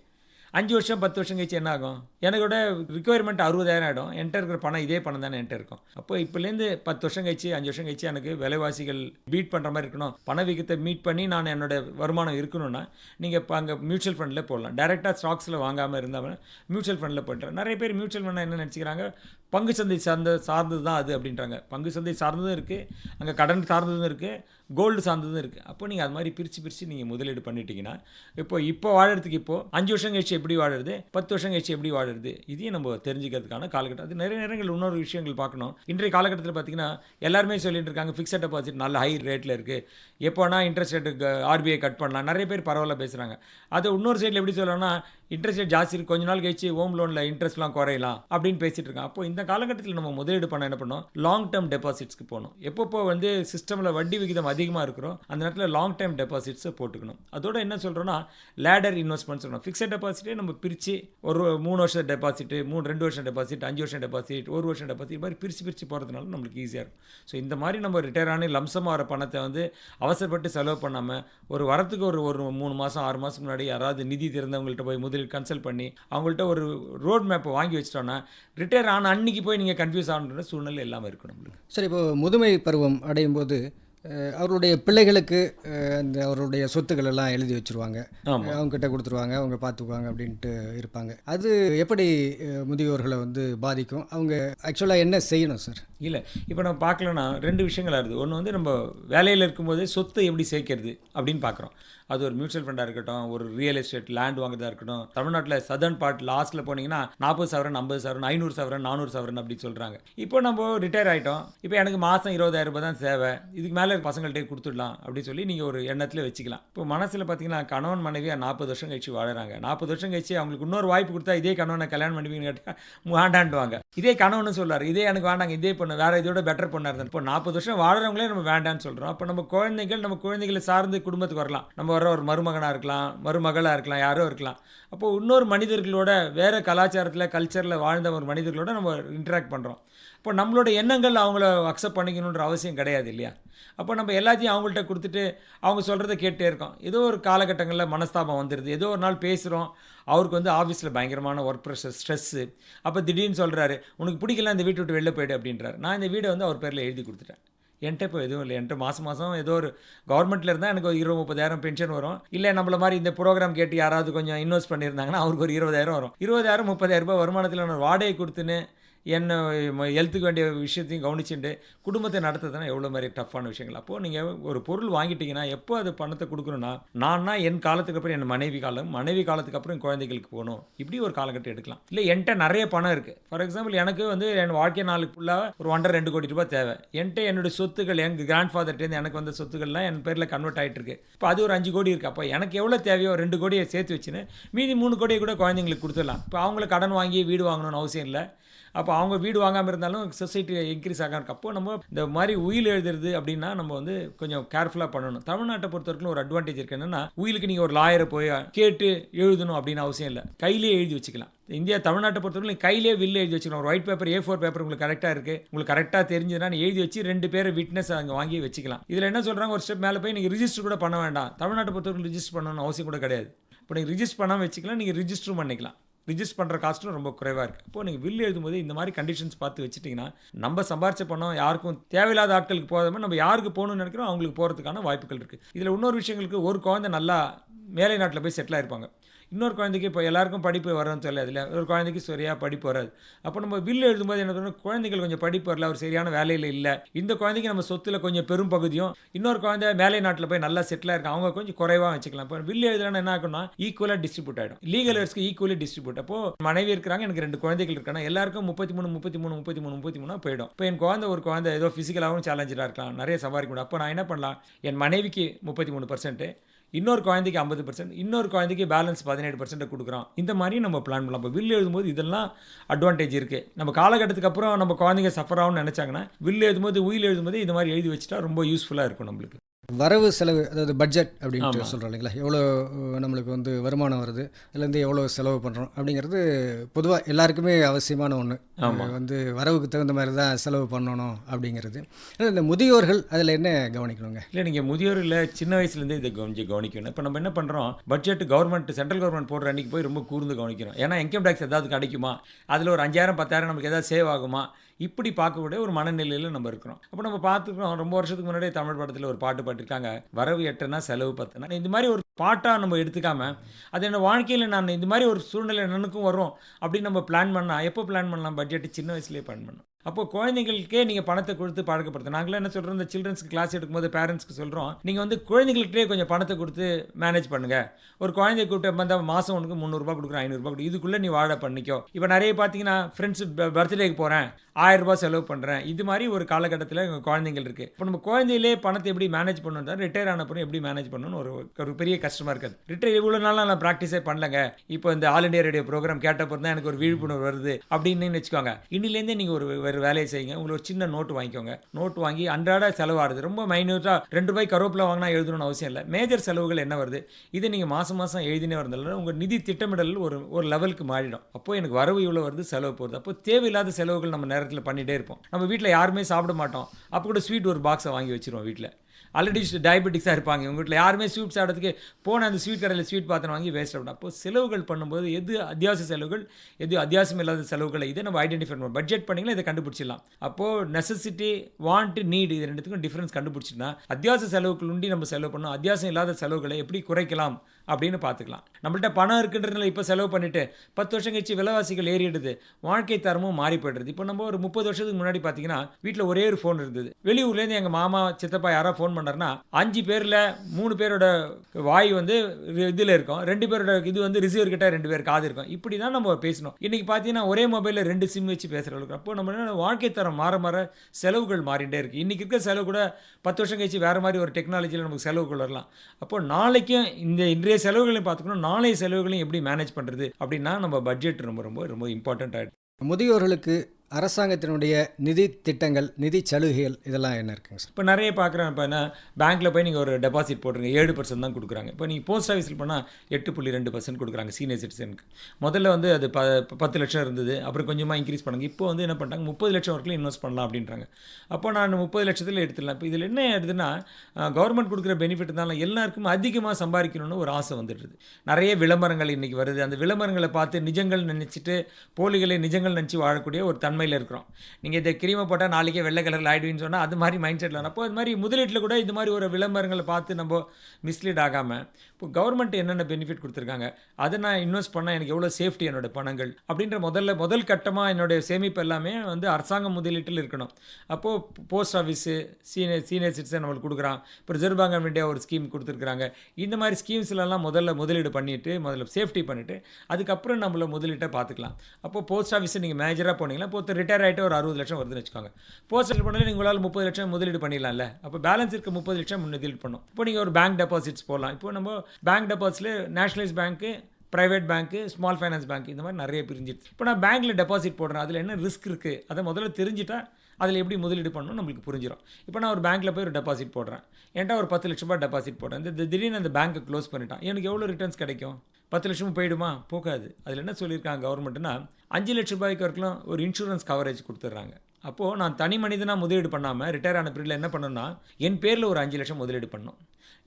அஞ்சு வருஷம் பத்து வருஷம் கழிச்சு என்ன ஆகும்? எனக்கோட ரிக்குவயர்மெண்ட் அறுபதாயிரம் ஆகிடும் என்கிட்ட இருக்கிற பணம் இதே பணம் தானே என்கிட்ட இருக்கும். அப்போ இப்போலேருந்து பத்து வருஷம் கழிச்சு அஞ்சு வருஷம் கழிச்சு எனக்கு விலைவாசிகள் பீட் பண்ணுற மாதிரி இருக்கணும். பணவீக்கத்தை மீட் பண்ணி நான் என்னோட வருமானம் இருக்கணும்னா நீங்கள் இப்போ அங்கே மியூச்சுவல் ஃபண்டில் போடலாம். டேரெக்டாக ஸ்டாக்ஸில் வாங்காமல் இருந்தால் மியூச்சுவல் ஃபண்டில் போய்ட்டுறேன். நிறைய பேர் மியூச்சுவல் ஃபண்ட் என்ன நினச்சிக்கிறாங்க? பங்கு சந்தை சார்ந்த சார்ந்தது தான் அது அப்படின்றாங்க. பங்கு சந்தை சார்ந்ததும் இருக்குது அங்கே கடன் சார்ந்ததும் இருக்குது கோல்டு சார்ந்ததும் இருக்குது அப்போ நீங்கள் அது மாதிரி பிரித்து பிரித்து நீங்கள் முதலீடு பண்ணிட்டீங்கன்னா இப்போ இப்போ வாழறதுக்கு இப்போ அஞ்சு வருஷம் கழிச்சு எப்படி வாழுறது? பத்து வருஷம் கழிச்சு எப்படி வாழறது? இதையும் நம்ம தெரிஞ்சுக்கிறதுக்கான காலகட்டம். அது நிறைய நேரங்கள் இன்னொரு விஷயங்கள் பார்க்கணும். இன்றைய காலகட்டத்தில் பார்த்தீங்கன்னா எல்லாருமே சொல்லிட்டு இருக்காங்க ஃபிக்ஸட் டெபாசிட் நல்ல ஹை ரேட்டில் இருக்குது எப்போனா இன்ட்ரெஸ்ட் ரேட்டு ஆர்பிஐ கட் பண்ணலாம். நிறைய பேர் பரவாயில்ல பேசுகிறாங்க அது இன்னொரு சைடில் எப்படி சொல்லணும்னா இன்ட்ரெஸ்ட் ரேட் ஜாஸ்தி இருக்கு. கொஞ்ச நாள் கழிச்சு ஹோம் லோனில் இன்ட்ரெஸ்ட்லாம் குறையலாம் அப்படின்னு பேசிகிட்டு இருக்காங்க. அப்போ இந்த காலகட்டத்தில் நம்ம முதலீடு பண்ண என்ன பண்ணோம்? லாங் டேர்ம் டெபாசிட்ஸ்க்கு போகணும் எப்பப்போ வந்து சிஸ்டமில் வட்டி விகிதம் அதிகமாக இருக்கிறோம் அந்த நேரத்தில் லாங் டேர்ம் டெபாசிட்ஸை போட்டுக்கணும். அதோட என்ன சொல்கிறோன்னா லேடர் இன்வெஸ்ட்மெண்ட் சொல்லணும் ஃபிக்ஸட் டெபாசிட்டே நம்ம பிரித்து ஒரு மூணு வருஷம் டெபாசிட் மூணு ரெண்டு வருஷம் டெபாசிட் அஞ்சு வருஷம் டெபாசிட் ஒரு வருஷம் டெபாசிட் மாதிரி பிரித்து பிரித்து போகிறதுனால நம்மளுக்கு ஈஸியாக இருக்கும். ஸோ இந்த மாதிரி நம்ம ரிட்டையர் ஆனி லம்சமாக வர பணத்தை வந்து அவசரப்பட்டு செலவு பண்ணாமல் ஒரு வரத்துக்கு ஒரு ஒரு மூணு மாதம் ஆறு மாதம் முன்னாடி யாராவது நிதி திறந்தவங்கள்ட்ட போய் முதலில் கன்சல்ட் பண்ணி அவங்கள்ட்ட ஒரு ரோட் மேப்பை வாங்கி வச்சிட்டோன்னா ரிட்டையர் ஆன அன்னைக்கு போய் நீங்கள் கன்ஃபியூஸ் ஆகணுன்ற சூழ்நிலை இல்லாமல் இருக்கணும் நம்மளுக்கு. சரி இப்போ முதுமை பருவம் அடையும் போது அவருடைய பிள்ளைகளுக்கு அந்த அவருடைய சொத்துக்கள் எல்லாம் எழுதி வச்சிருவாங்க. ஆமாம் அவங்க கிட்ட கொடுத்துருவாங்க அவங்க பார்த்துக்குவாங்க அப்படின்ட்டு இருப்பாங்க. அது எப்படி முதியோர்களை வந்து பாதிக்கும்? அவங்க ஆக்சுவலாக என்ன செய்யணும் சார் இல்லை. இப்போ நம்ம பார்க்கலன்னா ரெண்டு விஷயங்களாக இருக்குது. ஒன்று வந்து நம்ம வேலையில் இருக்கும்போது சொத்தை எப்படி சேர்க்கறது அப்படின்னு பார்க்குறோம். அது ஒரு மியூச்சுவல் ஃபண்டாக இருக்கட்டும் ஒரு ரியல் எஸ்டேட் லேண்ட் வாங்குறதா இருக்கட்டும். தமிழ்நாட்டில் சதர்ன் பார்ட் லாஸ்ட்டில் போனீங்கன்னா நாற்பது சவரன் ஐம்பது சவரன் ஐநூறு சவரன் நானூறு சவரன் அப்படின்னு சொல்கிறாங்க இப்போ நம்ம ரிட்டையர் ஆகிட்டோம் இப்போ எனக்கு மாதம் இருபதாயிரம் ரூபாய் தான் தேவை. இதுக்கு மேலே பசங்கள்கிட்ட கொடுத்துடலாம் அப்படின்னு சொல்லி நீங்கள் ஒரு எண்ணத்தில் வச்சுக்கலாம். இப்போ மனசில் பார்த்தீங்கன்னா கணவன் மனைவியாக நாற்பது வருஷம் கழிச்சு வாழறாங்க. நாற்பது வருஷம் கழிச்சு அவங்களுக்கு இன்னொரு வாய்ப்பு கொடுத்தா இதே கணவனை கல்யாணம் பண்ணுவீங்கன்னு கேட்டால் வேண்டான்டுவாங்க இதே கணவன் சொல்லுவார் இதே எனக்கு வேண்டாங்க இதே பண்ண வேறு இதோட பெட்டர் பண்ணார் இப்போ நாற்பது வருஷம் வாழறவங்களே நம்ம வேண்டாம்னு சொல்கிறோம் அப்போ நம்ம குழந்தைகள் நம்ம குழந்தைகளை சார்ந்து குடும்பத்துக்கு வரலாம். நம்ம வர ஒரு மருமகனாக இருக்கலாம் மருமகளாக இருக்கலாம் யாரோ இருக்கலாம். அப்போ இன்னொரு மனிதர்களோட வேறு கலாச்சாரத்தில் கல்ச்சரில் வாழ்ந்த ஒரு மனிதர்களோட நம்ம இன்ட்ராக்ட் பண்ணுறோம் இப்போ நம்மளோட எண்ணங்கள் அவங்கள அக்செப்ட் பண்ணிக்கணுன்ற அவசியம் கிடையாது இல்லையா? அப்போ நம்ம எல்லாத்தையும் அவங்கள்ட்ட கொடுத்துட்டு அவங்க சொல்கிறத கேட்டே இருக்கோம். ஏதோ ஒரு காலகட்டங்களில் மனஸ்தாபம் வந்துடுது ஏதோ ஒரு நாள் பேசுகிறோம் அவருக்கு வந்து ஆஃபீஸில் பயங்கரமான ஒர்க் ப்ரெஷர் ஸ்ட்ரெஸ்ஸு அப்போ திடீர்னு சொல்கிறாரு உனக்கு பிடிக்கல இந்த வீட்டை விட்டு வெளில போயிடு அப்படின்றாரு. நான் இந்த வீடை வந்து அவர் பேரில் எழுதி கொடுத்துட்டேன். என்கிட்ட இப்போ எதுவும் இல்லை. என்கிட்ட மாதம் மாதம் ஏதோ ஒரு கவர்மெண்ட்டில் இருந்தால் எனக்கு ஒரு இருபது முப்பதாயிரம் பென்ஷன் வரும். இல்லை நம்மள மாதிரி இந்த ப்ரோக்ராம் கேட்டு யாராவது கொஞ்சம் இன்வெஸ்ட் பண்ணியிருந்தாங்கன்னா அவருக்கு ஒரு இருபதாயிரம் வரும். இருபதாயிரம் முப்பதாயிரம் ரூபாய் வருமானத்தில் நான் வாடகை கொடுத்துன்னு என்ன ஹெல்த்துக்கு வேண்டிய விஷயத்தையும் கவனிச்சுட்டு குடும்பத்தை நடத்துறதுனா எவ்வளோ மாதிரி டஃப்பான விஷயங்கள். அப்போது நீங்கள் ஒரு பொருள் வாங்கிட்டீங்கன்னா எப்போ அது பணத்தை கொடுக்கணும்னா நான்னா என் காலத்துக்கு அப்புறம் என் மனைவி காலம் மனைவி காலத்துக்கு அப்புறம் குழந்தைகளுக்கு போகணும். இப்படி ஒரு காலகட்டம் எடுக்கலாம். இல்லை என்கிட்ட நிறைய பணம் இருக்குது ஃபார் எக்ஸாம்பிள் எனக்கு வந்து என் வாழ்க்கை நாளுக்கு ஃபுல்லாக ஒரு ஒன்றரை ரெண்டு கோடி ரூபாய் தேவை. என்கிட்ட என்னுடைய சொத்துக்கள் எங்கள் கிராண்ட் ஃபாதர்ட்டேருந்து எனக்கு வந்த சொத்துக்கள்லாம் என் பேரில் கன்வெர்ட் ஆகிட்டு இருக்கு. இப்போ அது ஒரு அஞ்சு கோடி இருக்குது அப்போ எனக்கு எவ்வளோ தேவையோ ரெண்டு கோடியை சேர்த்து வச்சுன்னு மீதி மூணு கோடியை கூட குழந்தைங்களுக்கு கொடுத்துடலாம். இப்போ அவங்களுக்கு கடன் வாங்கி வீடு வாங்கணும்னு அவசியம் இல்லை. அப்போ அவங்க வீடு வாங்காமல் இருந்தாலும் சொசைட்டி இன்க்ரீஸ் ஆக இருக்கு அப்போ நம்ம இந்த மாதிரி உயில் எழுதுறது அப்படின்னா நம்ம வந்து கொஞ்சம் கேர்ஃபுல்லாக பண்ணணும். தமிழ்நாட்டை பொறுத்த வரைக்கும் ஒரு அட்வான்டேஜ் இருக்கு. என்னன்னா உயிலுக்கு நீங்கள் ஒரு லாயரை போய் கேட்டு எழுதணும் அப்படின்னு அவசியம் இல்லை. கையிலேயே எழுதி வச்சுக்கலாம். இந்தியா தமிழ்நாட்டை பொறுத்தவரைக்கும் கையிலே வில்லு எழுதி வச்சுக்கலாம். ஒரு white paper A four paper உங்களுக்கு கரெக்டாக இருக்குது உங்களுக்கு கரெக்டாக தெரிஞ்சதுன்னா எழுதி வச்சு ரெண்டு பேர் விட்னஸ் அங்கே வாங்கி வச்சுக்கலாம். இதில் என்ன சொல்கிறாங்க ஒரு ஸ்டெப் மேலே போய் நீங்கள் ரிஜிஸ்டர் கூட பண்ண வேண்டாம். தமிழ்நாட்டை பொறுத்தவரைக்கும் ரிஜிஸ்டர் பண்ணணும்னு அவசியம் கூட கிடையாது. இப்போ நீங்கள் ரிஜிஸ்டர் பண்ணாமல் வச்சுக்கலாம். நீங்கள் ரிஜிஸ்டரும் பண்ணிக்கலாம். ரிஜிஸ்டர் பண்ணுற காஸ்ட்டும் ரொம்ப குறைவாக இருக்குது அப்போது நீங்கள் வில் எழுதும்போது இந்த மாதிரி கண்டிஷன்ஸ் பார்த்து வச்சுட்டிங்கன்னா நம்ம சம்பாரிச்ச பணம் யாருக்கும் தேவையில்லாத ஆட்களுக்கு போகாமல் நம்ம யாருக்கு போகணும்னு நினைக்கிறோம் அவங்களுக்கு போகிறதுக்கான வாய்ப்புகள் இருக்குது இதில் இன்னொரு விஷயங்களுக்கு ஒரு குழந்தை நல்லா மேலை நாட்டில் போய் செட்டில் ஆயிருப்பாங்க. இன்னொரு குழந்தைக்கு இப்போ எல்லாருக்கும் படிப்பு வரணும்னு தெரியாது இல்லை ஒரு குழந்தைக்கு சரியாக படிப்பு வராது. அப்போ நம்ம வில் எழுதும்போது என்ன பண்ணணும்? குழந்தைகள் கொஞ்சம் படிப்பு வரல ஒரு சரியான வேலையில் இல்லை. இந்த குழந்தைக்கு நம்ம சொத்துல கொஞ்சம் பெரும் பகுதியும் இன்னொரு குழந்தை மேலை நாட்டில் போய் நல்லா செட்டிலாக இருக்கும் அவங்க கொஞ்சம் குறைவாக வச்சுக்கலாம். இப்போ வில் எழுதுனா என்ன ஆகும்னா ஈக்குவலாக டிஸ்ட்ரிபியூட் ஆகிடும் லீகல் எர்ஸ்க்கு ஈக்குவலி டிஸ்ட்ரிபியூட் அப்போ மனைவி இருக்கிறாங்க எனக்கு ரெண்டு குழந்தைகள் இருக்காங்க. எல்லாருக்கும் முப்பத்தி மூணு முப்பத்தி மூணு முப்பத்தி மூணு முப்பத்தி மூணு போயிடும். இப்போ என் குழந்தை ஒரு குழந்தை ஏதோ ஃபிசிக்கலாகவும் சேலஞ்சாக இருக்கலாம். நிறைய சம்பாதிக்க முடியும். அப்போ நான் என்ன பண்ணலாம்? என் மனைவிக்கு முப்பத்தி மூணு பர்சன்ட்டு இன்னொரு குழந்தைக்கு ஐம்பது பர்சன்ட் இன்னொரு குழந்தைக்கு பேலன்ஸ் பதினேழு பர்சன்ட் கொடுக்குறோம் இந்த மாதிரி நம்ம பிளான் பண்ணலாம். இப்போ வில் எழுதும்போது இதெல்லாம் அட்வான்டேஜ் இருக்குது நம்ம காலகட்டத்துக்கு அப்புறம் நம்ம குழந்தைங்க சஃபர் ஆகும்னு நினச்சாங்கன்னா வில் எழுதும்போது உயில் எழுதும்போது இந்த மாதிரி எழுதி வச்சுட்டா ரொம்ப யூஸ்ஃபுல்லாக இருக்கும் நம்மளுக்கு. வரவு செலவு அதாவது பட்ஜெட் அப்படின்ட்டு. சொல்கிறோம் இல்லைங்களா? எவ்வளோ நம்மளுக்கு வந்து வருமானம் வருது அதுலேருந்து எவ்வளோ செலவு பண்ணுறோம் அப்படிங்கிறது பொதுவாக எல்லாருக்குமே அவசியமான ஒன்று. வந்து வரவுக்கு தகுந்த மாதிரி தான் செலவு பண்ணணும் அப்படிங்கிறது. இந்த முதியோர்கள் அதில் என்ன கவனிக்கணுங்க? இல்லை நீங்கள் முதியோர் இல்லை சின்ன வயசுலேருந்தே இதை கொஞ்சம் கவனிக்கணும். இப்போ நம்ம என்ன பண்ணுறோம் பட்ஜெட் கவர்மெண்ட் சென்ட்ரல் கவர்மெண்ட் போடுற அன்றைக்கி போய் ரொம்ப கூர்ந்து கவனிக்கணும் ஏன்னா இன்கம் டேக்ஸ் ஏதாவது கிடைக்குமா? அதில் ஒரு அஞ்சாயிரம் பத்தாயிரம் நமக்கு ஏதாவது சேவ் ஆகுமா? இப்படி பார்க்கக்கூடிய ஒரு மனநிலையில் நம்ம இருக்கிறோம். அப்போ நம்ம பார்த்துக்கிறோம் ரொம்ப வருஷத்துக்கு முன்னாடியே தமிழ் படத்தில் ஒரு பாட்டு பாட்டிருக்காங்க வரவு எட்டனா செலவு பத்துனா. இந்த மாதிரி ஒரு பாட்டாக நம்ம எடுத்துக்காம அது என்ன வாழ்க்கையில் நான் இந்த மாதிரி ஒரு சூழ்நிலை எனக்கும் வரும் அப்படின்னு நம்ம பிளான் பண்ணால் எப்போ பிளான் பண்ணலாம்? பட்ஜெட் சின்ன வயசுலேயே பிளான் பண்ணணும். அப்போ குழந்தைகளுக்கே நீங்கள் பணத்தை கொடுத்து பழக்கப்படுத்து நாங்களே என்ன சொல்கிறோம் இந்த சில்ட்ரன்ஸ்க்கு கிளாஸ் எடுக்கும்போது பேரண்ட்ஸ்க்கு சொல்கிறோம் நீங்கள் வந்து குழந்தைகளுக்கே கொஞ்சம் பணத்தை கொடுத்து மேனேஜ் பண்ணுங்க. ஒரு குழந்தைய கூப்பிட்டு வந்தால் மாதம் உனக்கு முந்நூறுரூபா கொடுக்குறேன் ஐநூறுரூபா கொடு. இதுக்குள்ளே நீ வாழ பண்ணிக்கோ. இப்போ நிறைய பார்த்தீங்கன்னா ஃப்ரெண்ட்ஸ் பர்த்டேக்கு போகிறேன் ஆயிரம் ரூபாய் செலவு பண்ணுறேன் இது மாதிரி ஒரு காலகட்டத்தில் எங்கள் குழந்தைகள் இருக்குது இப்போ நம்ம குழந்தையிலே பணத்தை எப்படி மேனேஜ் பண்ணணும் ரிட்டையர் ஆனப்புறம் எப்படி மேனேஜ் பண்ணணும்னு ஒரு ஒரு பெரிய கஷ்டமாக இருக்குது ரிட்டையர் இவ்வளோ நாளாக நான் ப்ராக்டிஸே பண்ணலங்க. இப்போ இந்த ஆல் இண்டியா ரேடியோ ப்ரோக்ராம் கேட்டப்போ தான் எனக்கு ஒரு விழிப்புணர்வு வருது அப்படின்னு வச்சுக்கோங்க. இன்னிலேருந்தே நீங்கள் ஒரு வேறு வேலையை செய்யுங்க. உங்களுக்கு ஒரு சின்ன நோட்டு வாங்கிக்கோங்க. நோட்டு வாங்கி அன்றாட செலவாகுது. ரொம்ப மைன்யூட்டாக ரெண்டு ரூபாய் கருவேப்பிலை வாங்கினா எழுதணும்னு அவசியம் இல்லை. மேஜர் செலவுகள் என்ன வருது? இதை நீங்கள் மாதம் மாதம் எழுதினே வரதுனால உங்கள் நிதி திட்டமிடல் ஒரு ஒரு லெவலுக்கு மாறிடும். அப்போது எனக்கு வரவு இவ்வளோ வருது செலவு போகுது. அப்போ தேவையில்லாத செலவுகள் நம்ம நேரத்தில் பண்ணிகிட்டே இருப்போம். நம்ம வீட்டில் யாருமே சாப்பிட மாட்டோம். அப்போ கூட ஸ்வீட் ஒரு பாக்ஸை வாங்கி வச்சுருவோம் வீட்டில் ஆல்ரெடி டயபெட்டிக்ஸாக இருப்பாங்க. இவங்க வீட்டில் யாருமே ஸ்வீட் சாப்பிட்றதுக்கு போன அந்த ஸ்வீட் கடையில் ஸ்வீட் பாத்திரம் வாங்கி வேஸ்ட் ஆகணும் அப்போ செலவுகள் பண்ணும்போது எது அத்தியாவசிய செலவுகள் எது அத்தியாவசியம் இல்லாத செலவுகளை இதை நம்ம ஐடென்டிஃபை பண்ணுவோம். பட்ஜெட் பண்ணிங்களா இதை கண்டுபிடிச்சிடலாம். அப்போது நெசசிட்டி வாண்ட் நீட் இது ரெண்டுத்துக்கும் டிஃப்ரென்ஸ் கண்டுபிடிச்சிட்டா அத்தியாவசிய செலவுகள் உண்டி நம்ம செலவு பண்ணோம் அத்தியாவசியம் இல்லாத செலவுகளை எப்படி குறைக்கலாம்? அப்படின்னு பார்த்துக்கலாம். நம்மள்ட்ட பணம் இருக்குன்றதுனால இப்போ செலவு பண்ணிவிட்டு பத்து வருஷம் கழிச்சு விலைவாசிகள் ஏறிடுது. வாழ்க்கை தரமும் மாறி போயிடுது. இப்போ நம்ம ஒரு முப்பது வருஷத்துக்கு முன்னாடி பார்த்தீங்கன்னா வீட்டில் ஒரே ஒரு ஃபோன் இருந்தது. வெளியூர்லேருந்து எங்கள் மாமா சித்தப்பா யாரோ ஃபோன் பண்ணார்னா அஞ்சு பேரில் மூணு பேரோட வாய் வந்து இதில் இருக்கும். ரெண்டு பேரோட இது வந்து ரிசீவர் கிட்ட ரெண்டு பேர் காது இருக்கும். இப்படி தான் நம்ம பேசணும். இன்றைக்கி பார்த்தீங்கன்னா ஒரே மொபைலில் ரெண்டு சிம் வச்சு பேசுகிற அளவுக்கு. அப்போ நம்ம வாழ்க்கை தரம் மாற மாற செலவுகள் மாறிட்டே இருக்குது இன்றைக்கி இருக்க செலவு கூட பத்து வருஷம் கழிச்சு வேறு மாதிரி ஒரு டெக்னாலஜியில் நமக்கு செலவுகள் வரலாம். அப்போ நாளைக்கும் இந்த இன்றைய செலவுகளையும் பார்த்துக்கணும். நாளைய செலவுகளையும் எப்படி மேனேஜ் பண்ணுறது அப்படின்னா நம்ம பட்ஜெட் ரொம்ப ரொம்ப ரொம்ப இம்பார்ட்டண்ட் ஆகிடுது முதியோர்களுக்கு அரசாங்கத்தினுடைய நிதி திட்டங்கள் நிதி சலுகைகள் இதெல்லாம் என்ன இருக்குங்க சார்? இப்போ நிறைய பார்க்குறேன் இப்போ என்ன பேங்க்கில் போய் நீங்கள் ஒரு டெபாசிட் போட்டுருங்க. ஏழு பர்சன்ட் தான் கொடுக்குறாங்க. இப்போ நீங்கள் போஸ்ட் ஆஃபீஸில் போனால் எட்டு புள்ளி ரெண்டு பர்சன்ட் கொடுக்குறாங்க சீனியர் சிட்டிசனுக்கு முதல்ல வந்து அது ப பத்து லட்சம் இருந்தது. அப்புறம் கொஞ்சமாக இன்க்ரீஸ் பண்ணாங்க. இப்போ வந்து என்ன பண்ணுறாங்க முப்பது லட்சம் வரைக்கும் இன்வெஸ்ட் பண்ணலாம் அப்படின்றாங்க. அப்போ நான் முப்பது லட்சத்தில் எடுத்துடலாம். இப்போ இதில் என்ன ஆயிடுதுன்னா கவர்மெண்ட் கொடுக்குற பெனிஃபிட் இருந்தாலும் எல்லாருக்கும் அதிகமாக சம்பாதிக்கணும்னு ஒரு ஆசை வந்துடுது. நிறைய விளம்பரங்கள் இன்றைக்கி வருது. அந்த விளம்பரங்களை பார்த்து நிஜங்கள் நினச்சிட்டு போலிகளை நிஜங்கள் நினச்சி வாழக்கூடிய ஒரு தன்மையில் இருக்கிறோம். நீங்கள் இதை கிரீமை போட்டால் நாளைக்கே வெள்ளை கலரில் ஆகிடுவீன்னு சொன்னால் அது மாதிரி மைண்ட் செட்டில் அப்போ அது மாதிரி முதலீட்டில் கூட இது மாதிரி ஒரு விளம்பரங்களை பார்த்து நம்ம மிஸ்லீட் ஆகாமல் இப்போ கவர்மெண்ட் என்னென்ன பெனிஃபிட் கொடுத்துருக்காங்க? அதை நான் இன்வெஸ்ட் பண்ணால் எனக்கு எவ்வளோ சேஃப்டி என்னோட பணங்கள்? அப்படின்ற முதல்ல முதல் கட்டமாக என்னுடைய சேமிப்பு எல்லாமே வந்து அரசாங்க முதலீட்டில் இருக்கணும். அப்போது post office senior senior citizen நம்மளுக்கு கொடுக்குறான். இப்போ ரிசர்வ் பேங்க் ஆஃப் இந்தியா ஒரு ஸ்கீம் கொடுத்துருக்குறாங்க. இந்த மாதிரி ஸ்கீம்ஸ்லலாம் முதல்ல முதலீடு பண்ணிவிட்டு முதல்ல சேஃப்டி பண்ணிவிட்டு அதுக்கப்புறம் நம்மள முதலீட்டை பார்த்துக்கலாம். அப்போ போஸ்ட் ஆஃபீஸை நீங்கள் மேஜராக போனீங்கன்னா இப்போ ஒருத்தர் ரிட்டையர் ஆகிட்டு ஒரு அறுபது லட்சம் வருதுன்னு வச்சுக்கோங்க. போஸ்ட் செட்டில் பண்ணாலும் நீங்கள் உங்களால் முப்பது லட்சம் முதலீடு பண்ணிடலாம்ல. அப்போ பேலன்ஸ் இருக்க முப்பது லட்சம் முதலீடு பண்ணும் இப்போ நீங்கள் ஒரு பேங்க் டெபாசிட்ஸ் போடலாம். இப்போ நம்ம bank டெபாசிட்ல nationalise bank private bank small finance bank இந்த மாதிரி நிறைய பிரிஞ்சிருச்சு. இப்போ நான் பேங்க்கில் டெபாசிட் போடுறேன். அதில் என்ன ரிஸ்க் இருக்குது அதை முதல்ல தெரிஞ்சுட்டா அதில் எப்படி முதலீடு பண்ணணும் நம்மளுக்கு புரிஞ்சிடும் இப்போ நான் ஒரு பேங்க்கில் போய் ஒரு டெபாசிட் போடுறேன். என்கிட்ட ஒரு பத்து லட்ச ரூபாய் டெபாசிட் போடுறேன். இந்த திடீர்னு அந்த பேங்க்கை க்ளோஸ் பண்ணிட்டான். எனக்கு எவ்வளோ ரிட்டர்ன்ஸ் கிடைக்கும்? பத்து லட்சமும் போயிடுமா? போகாது. அதில் என்ன சொல்லியிருக்காங்க கவர்மெண்ட்னா அஞ்சு லட்ச ரூபாய்க்கு வரைக்கும் ஒரு இன்சூரன்ஸ் கவரேஜ் கொடுத்துட்றாங்க. அப்போது நான் தனி மனிதனாக முதலீடு பண்ணாமல் ரிட்டையர் ஆன பீரியடில் என்ன பண்ணணும்னா என் பேரில் ஒரு அஞ்சு லட்சம் முதலீடு பண்ணோம்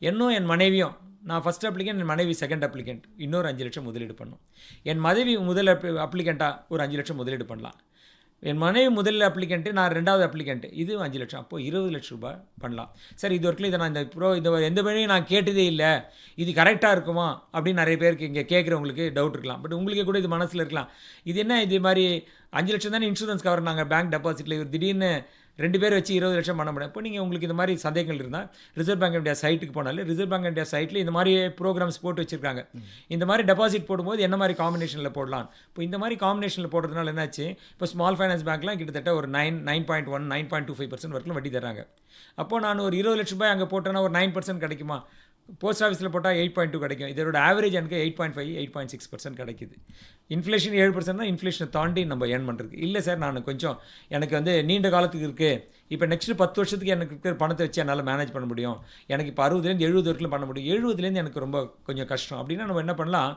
என்னும் என் மனைவியும் நான் ஃபஸ்ட் அப்ளிகண்ட் என் மனைவி செகண்ட் அப்ளிகண்ட் இன்னொரு அஞ்சு லட்சம் முதலீடு பண்ணும். என் மனைவி முதல் அப்ளிகண்ட்டாக ஒரு அஞ்சு லட்சம் முதலீடு பண்ணலாம். என் மனைவி முதல் அப்ளிகண்ட்டு நான் ரெண்டாவது அப்ளிகண்ட்டு இது அஞ்சு லட்சம். அப்போது இருபது லட்ச ரூபாய் பண்ணலாம். சரி இது வரைக்கும் இதை நான் இந்த ப்ரோ இந்த எந்த வழியும் நான் கேட்டதே இல்லை. இது கரெக்டாக இருக்குமா? அப்படின்னு நிறைய பேருக்கு இங்கே கேட்குறவங்களுக்கு டவுட் இருக்கலாம். பட் உங்களுக்கே கூட இது மனசில் இருக்கலாம். இது என்ன இது மாதிரி அஞ்சு லட்சம் தானே இன்சூரன்ஸ் கவர் நாங்கள் பேங்க் டெபாசிட்டில் திடீர்னு ரெண்டு பேர் வச்சு இருபது லட்சம் பண்ண முடியும். இப்போ நீங்கள் உங்களுக்கு இந்த மாதிரி சந்தேகங்கள் இருந்தால் ரிசர்வ் பேங்க் ஆஃப் இந்தியா சைட்டுக்கு போனாலும் ரிசர்வ் பேங்க் ஆஃப் இந்தியா சைட்டில் இந்த மாதிரி ப்ரோக்ராம்ஸ் போட்டு வச்சுருக்காங்க. இந்த மாதிரி டெபாசிட் போடும்போது என்ன மாதிரி காம்பினேஷனில் போடலாம்? இப்போ இந்த மாதிரி காம்பினேஷனில் போடுறதுனால என்னாச்சு? இப்போ ஸ்மால் ஃபைனான்ஸ் பேங்க்லாம் கிட்டத்தட்ட ஒரு nine nine point one nine point two five percent வரைக்கும் வட்டி தராங்க அப்போது நான் ஒரு இருபது லட்ச ரூபாய் அங்கே போட்டேன்னா ஒரு நைன் பர்சன்ட் கிடைக்குமா? போஸ்ட் ஆஃபீஸில் போட்டால் எயிட் பாயிண்ட் டூ கிடைக்கும். இதோட ஆவரேஜ் எனக்கு eight point five eight point six percent கிடைக்குது. இன்ஃப்ளேஷன் ஏழு பர்சன்ட்னா இன்ஃப்ளேஷனை தாண்டி நம்ம ஏர்ன் பண்ணுறது இல்லை சார் நான் கொஞ்சம் எனக்கு வந்து நீண்ட காலத்துக்கு இருக்குது இப்போ நெக்ஸ்ட் பத்து வருஷத்துக்கு எனக்கு இருக்கிற பணத்தை வச்சு என்னால் மேனேஜ் பண்ண முடியும். எனக்கு இப்போ அறுபதுலேருந்து எழுபது வரைக்கும் பண்ண முடியும். எழுபதுலேருந்து எனக்கு ரொம்ப கொஞ்சம் கஷ்டம். அப்படின்னா நம்ம என்ன பண்ணலாம்?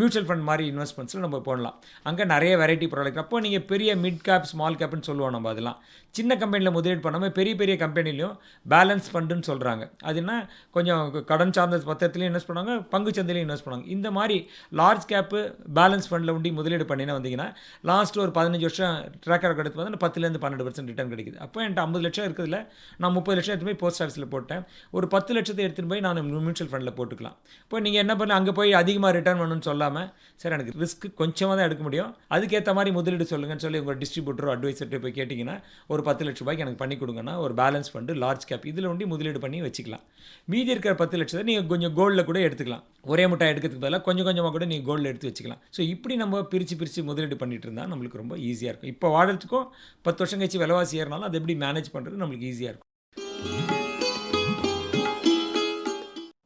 மியூச்சுவல் ஃபண்ட் மாதிரி இன்வெஸ்ட்மெண்ட்ஸில் நம்ம போடலாம். அங்கே நிறைய வெரைட்டி ப்ராடக்ட் அப்போ நீங்கள் பெரிய மிட் கேப் ஸ்மால் கேப்னு சொல்லுவோம் நம்ம அதெல்லாம். சின்ன கம்பெனியில் முதலீடு பண்ணாமல் பெரிய பெரிய கம்பெனிலையும் பேலன்ஸ் ஃபண்டுன்னு சொல்கிறாங்க அது என்ன? கொஞ்சம் கடன் சார்ந்த பத்திரத்துலையும் இன்வெஸ்ட் பண்ணுவாங்க பங்கு சந்தையிலையும் இன்வெஸ்ட் பண்ணுவாங்க. இந்த மாதிரி லார்ஜ் கேப்பு பேலன்ஸ் ஃபண்டில் உண்டி முதலீடு பண்ணினா வந்தீங்கன்னா லாஸ்ட் ஒரு பதினஞ்சு வருஷம் ட்ராக் ரெக்கார்ட் எடுத்து பார்த்தா பத்துலேருந்து பன்னெண்டு பர்சன்ட் ரிட்டர்ன் கிடைக்குது. அப்போ என்கிட்ட ஐம்பது லட்சம் இருக்குதுல்ல நான் முப்பது லட்சம் எடுத்து போய் போஸ்ட் ஆஃபீஸில் போட்டேன். ஒரு பத்து லட்சத்தை எடுத்துகிட்டு போய் நான் மியூச்சுவல் ஃபண்டில் போட்டுக்கலாம். இப்போ நீங்கள் என்ன பண்ண அங்கே போய் அதிகமாக ரிட்டர்ன் பண்ணணும்னு சொல்லாமல் சார் எனக்கு ரிஸ்க் கொஞ்சமாக தான் எடுக்க முடியும். அதுக்கேற்ற மாதிரி முதலீடு சொல்லுங்கன்னு சொல்லி உங்கள் டிஸ்ட்ரிபியூட்டரோ அட்வைசர்கிட்ட போய் கேட்டிங்கன்னா ஒரு பத்து லட்ச ரூபாய்க்கு எனக்கு பண்ணி கொடுங்கன்னா ஒரு பேலன்ஸ் ஃபண்டு லார்ஜ் கேப் இதில் ஒண்டி முதலீடு பண்ணி வச்சுக்கலாம். மீதி இருக்கிற பத்து லட்சத்தை நீங்கள் கொஞ்சம் கோல்டில் கூட எடுத்துக்கலாம். ஒரே முட்டாய் எடுக்கிறதுக்கு பதிலாக கொஞ்சம் கொஞ்சமாக கூட நீங்கள் கோல்டில் எடுத்து வச்சுக்கலாம். ஸோ இப்படி நம்ம பிரித்து பிரித்து முதலீடு பண்ணிட்டு இருந்தால் நம்மளுக்கு ரொம்ப ஈஸியாக இருக்கும். இப்போ வாழறதுக்கும் பத்து வருஷம் கழிச்சு விலைவாசி ஏறினாலும் அதை எப்படி மேனேஜ் மேனேஜ் பண்ணுறது நம்மளுக்கு ஈஸியாக இருக்கும்.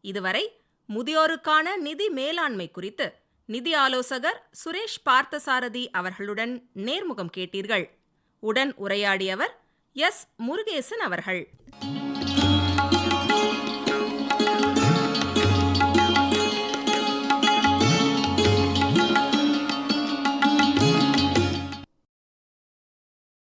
இதுவரை முதியோருக்கான நிதி மேலாண்மை குறித்து நிதி ஆலோசகர் சுரேஷ் பார்த்தசாரதி அவர்களுடன் நேர்முகம் கேட்டீர்கள். உடன் உரையாடியவர் எஸ் முருகேசன் அவர்கள்.